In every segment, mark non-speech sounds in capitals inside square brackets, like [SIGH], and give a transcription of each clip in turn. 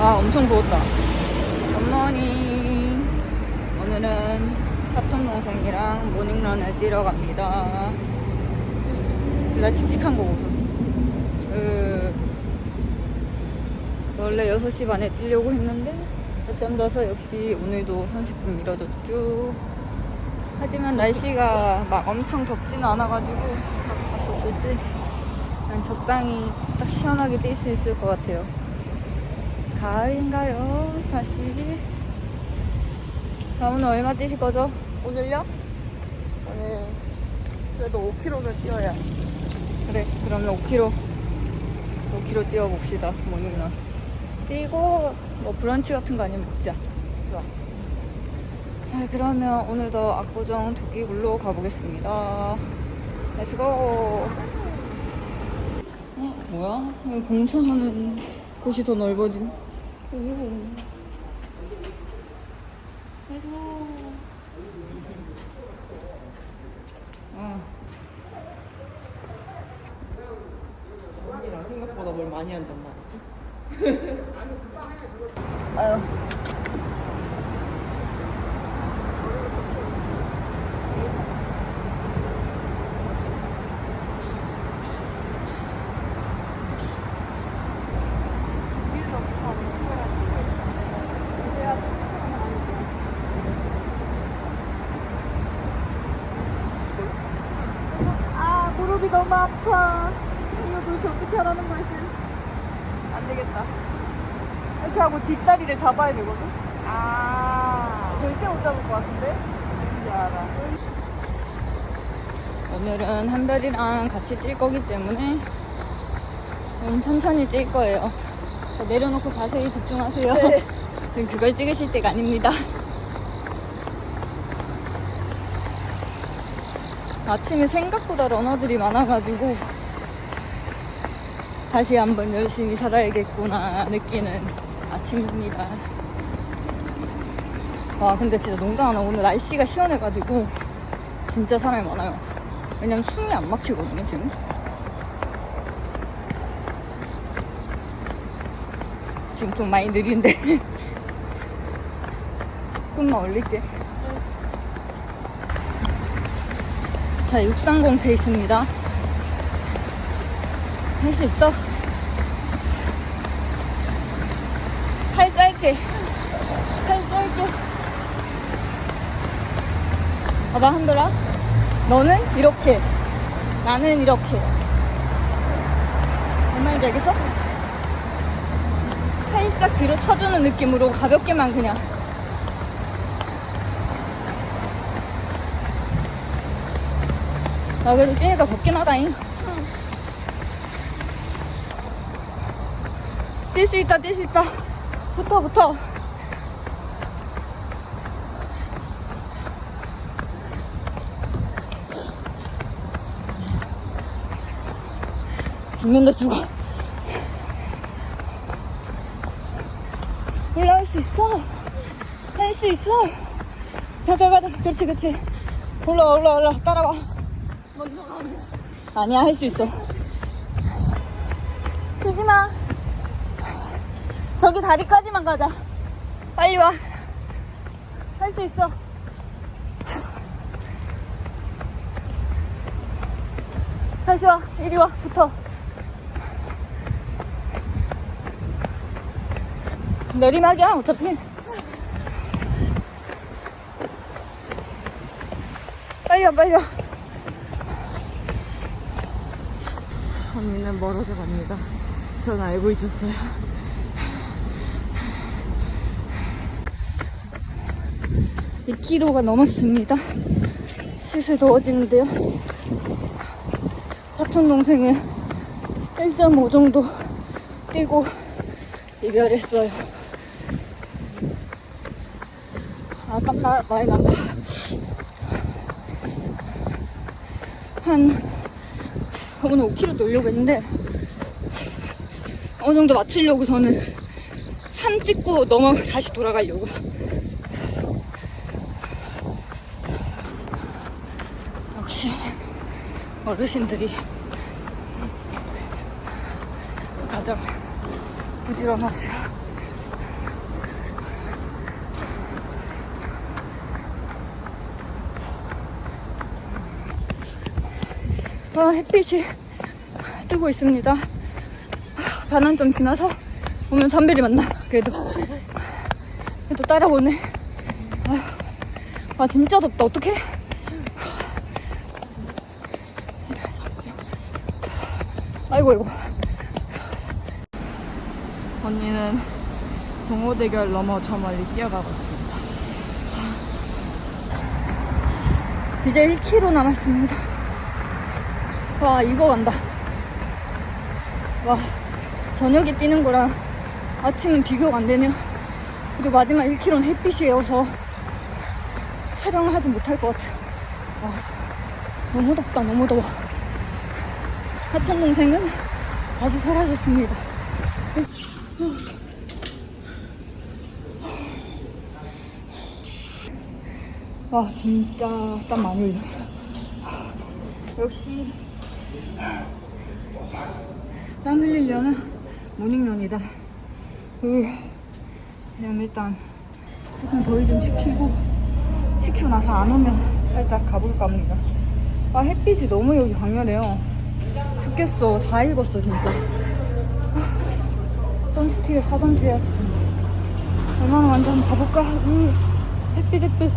아 엄청 더웠다. 굿모닝. 오늘은 사촌 동생이랑 모닝런을 뛰러 갑니다. 둘 다 칙칙한 거 보소 으, 원래 6시 반에 뛰려고 했는데 늦잠 자서 역시 오늘도 30분 미뤄졌죠. 하지만 날씨가 막 엄청 덥지는 않아가지고 딱 봤었을 때 난 적당히 딱 시원하게 뛸 수 있을 것 같아요 가을인가요? 다시. 자, 오늘 얼마 뛰실 거죠? 오늘요? 오늘 그래도 5km는 뛰어야. 그래, 그러면 5km. 5km 뛰어봅시다, 모닝런. 뛰고, 뭐 브런치 같은 거 아니면 먹자. 좋아. 자, 그러면 오늘도 압구정 도끼굴로 가보겠습니다. 렛츠고! 어, 뭐야? 여기 공사하는 곳이 더 넓어진. 오. 그래서 아, 언니랑 생각보다 뭘 많이 한단 말이지? [LAUGHS] 아유. 무릎이 너무 아파. 이거 도대체 어떻게 하라는 거지? 안 되겠다. 이렇게 하고 뒷다리를 잡아야 되거든? 아. 절대 못 잡을 것 같은데? 뭔지 알아. 오늘은 한별이랑 같이 뛸 거기 때문에 좀 천천히 뛸 거예요. 자, 내려놓고 자세히 집중하세요. [LAUGHS] 지금 그걸 찍으실 때가 아닙니다. 아침에 생각보다 러너들이 많아가지고 다시 한번 열심히 살아야겠구나 느끼는 아침입니다. 와 근데 진짜 농담 안 하고 오늘 날씨가 시원해가지고 진짜 사람이 많아요. 왜냐면 숨이 안 막히거든요 지금. 지금 좀 많이 느린데 조금만 [LAUGHS] 올릴게. 자 630 페이스입니다. 할 수 있어. 팔 짧게. 팔 짧게. 봐봐, 한돌아. 너는 이렇게. 나는 이렇게. 뭔 말인지 알겠어? 살짝 뒤로 쳐주는 느낌으로 가볍게만 그냥. 나 그래도 뛰니까 덥긴 하다잉. 뛸 수 있다, 뛸 수 있다. 붙어, 붙어. 죽는다, 죽어. 올라올 수 있어. 할 수 있어. 가자, 가자. 그렇지, 그렇지. 올라와, 올라와, 올라와. 따라와. 아니야, 할 수 있어. 마. 저기 다리까지만 가자. 빨리 와. 할 수 있어. 다시 와. 이리 와. 붙어. 내리막이야, 어차피. 빨리 와, 빨리 와. 언니는 멀어져 갑니다. 전 알고 있었어요. 2km가 넘었습니다. 시세 더워지는데요. 사촌 동생은 1.5 정도 뛰고 이별했어요. 아, 땀나, 많이 난다. 한, 오늘 5km 놀려고 했는데, 어느 정도 맞추려고 저는 산 찍고 넘어 다시 돌아가려고. 역시 어르신들이 가장 부지런하세요. 아, 햇빛이 뜨고 있습니다. 반환 좀 지나서 오면 선배를 만나. 그래도 또 따라오네. 아휴, 아 진짜 덥다. 어떡해? 아이고 아이고. 언니는 동호대교를 넘어 저 멀리 뛰어가고 있습니다. 이제 1km 남았습니다. 와 이거 간다. 와 저녁에 뛰는 거랑 아침은 비교가 안 되네요. 그리고 마지막 1km는 햇빛이어서 촬영을 하지 못할 것 같아요. 와 너무 덥다 너무 더워. 하천 동생은 아주 사라졌습니다. 와 진짜 땀 많이 흘렸어요. 역시 땀 흘리려면 모닝런이다. 으, 그냥 일단 조금 더위 좀 식히고 식히고 나서 안 오면 살짝 가볼까 합니다. 아 햇빛이 너무 여기 강렬해요. 죽겠어. 다 익었어 진짜. 아, 선스틱을 사던지 해야지 진짜. 얼마나 완전 가볼까? 으, 햇빛 햇빛.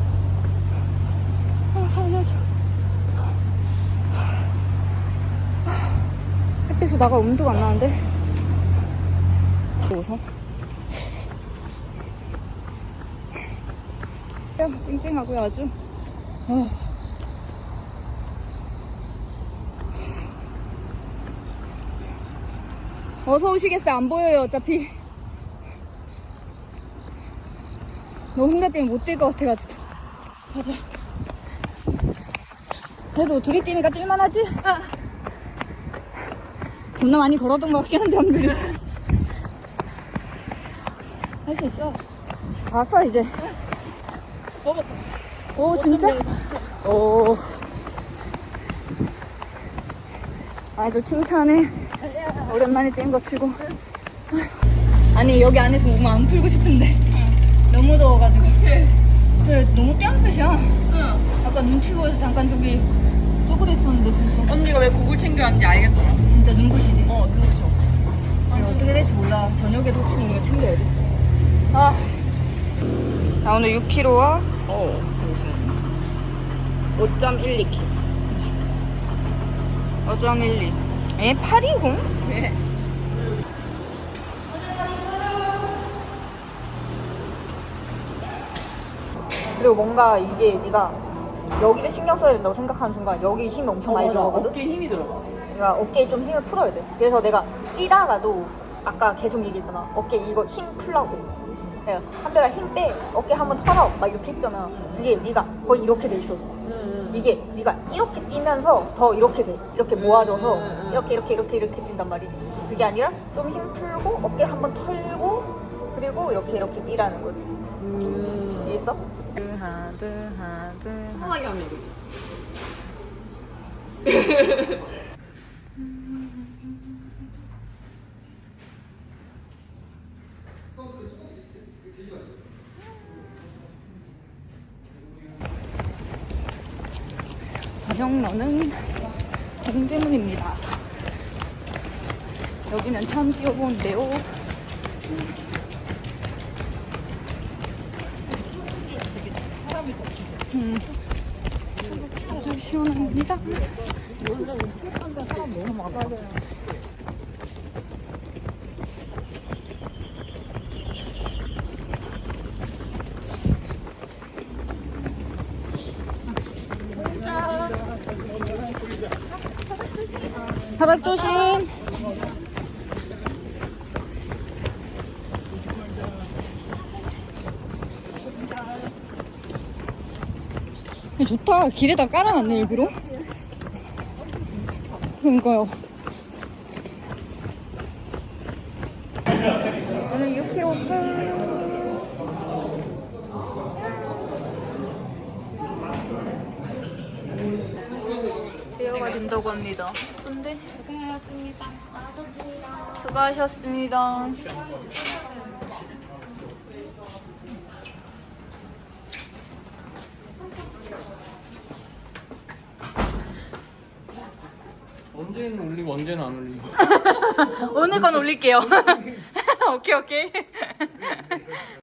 아, 살려줘. 햇빛으로 나갈 온도가 안 나는데? 야, 찡찡하고요, 아주. 어. 어서 오시겠어요? 안 보여요, 어차피. 너 혼자 뛰면 못 뛸 것 같아가지고. 가자. 그래도 둘이 뛰니까 뛸만하지? 겁나 많이 걸었던 것 같긴 한데, 오늘은. 할수 있어. 봤어, 이제. 먹었어. 오, 진짜? 오. 아주 칭찬해. 오랜만에 뛴 거 치고. 아니, 여기 안에서 몸 안 풀고 싶은데. 너무 더워가지고. 그래, 너무. 응. 아까 눈치 보여서 잠깐 저기 쪼그려 있었는데, 진짜. 언니가 왜 곡을 챙겨왔는지 알겠더라. 진짜 눈부시지? 어, 눈치. 이거 어떻게 될지 몰라. 저녁에도 혹시 우리가 챙겨야 돼. 아. 나 오늘 6kg와 어, 잠시만요. 5.12kg. 5.12. 에? 820? 네. 그리고 뭔가 이게 네가 여기를 신경 써야 된다고 생각하는 순간 여기 힘이 엄청 많이 들어가거든? 어깨에 힘이 들어가. 그러니까 어깨에 좀 힘을 풀어야 돼. 그래서 내가 뛰다가도 아까 계속 얘기했잖아. 어깨 이거 힘 풀라고. 내가 한별아 힘 빼. 어깨 한번 털어. 막 이렇게 했잖아. 이게 네가 거의 이렇게 돼 있어서. 응. 이게 네가 이렇게 뛰면서 더 이렇게 돼. 이렇게 모아져서 음, 음, 음. 이렇게 이렇게 이렇게 이렇게 뛴단 말이지. 그게 아니라 좀 힘 풀고 어깨 한번 털고 그리고 이렇게 이렇게 뛰라는 거지. 음. 이해했어? 드하 드 하 드하 편하게 하면 되지. [LAUGHS] 저녁로는 동대문입니다. 여기는 처음 뛰어보는데요. 음, 아주 시원합니다. 바닥 조심. 좋다. 길에다 깔아놨네, 일부러. 그러니까요. 오늘 6km 끝. 대여가 된다고 합니다. 근데 고생하셨습니다. 수고하셨습니다. 언제는 올리고 언제는 안 올리고. [LAUGHS] 오늘 건 올릴게요. [LAUGHS] 오케이, 오케이.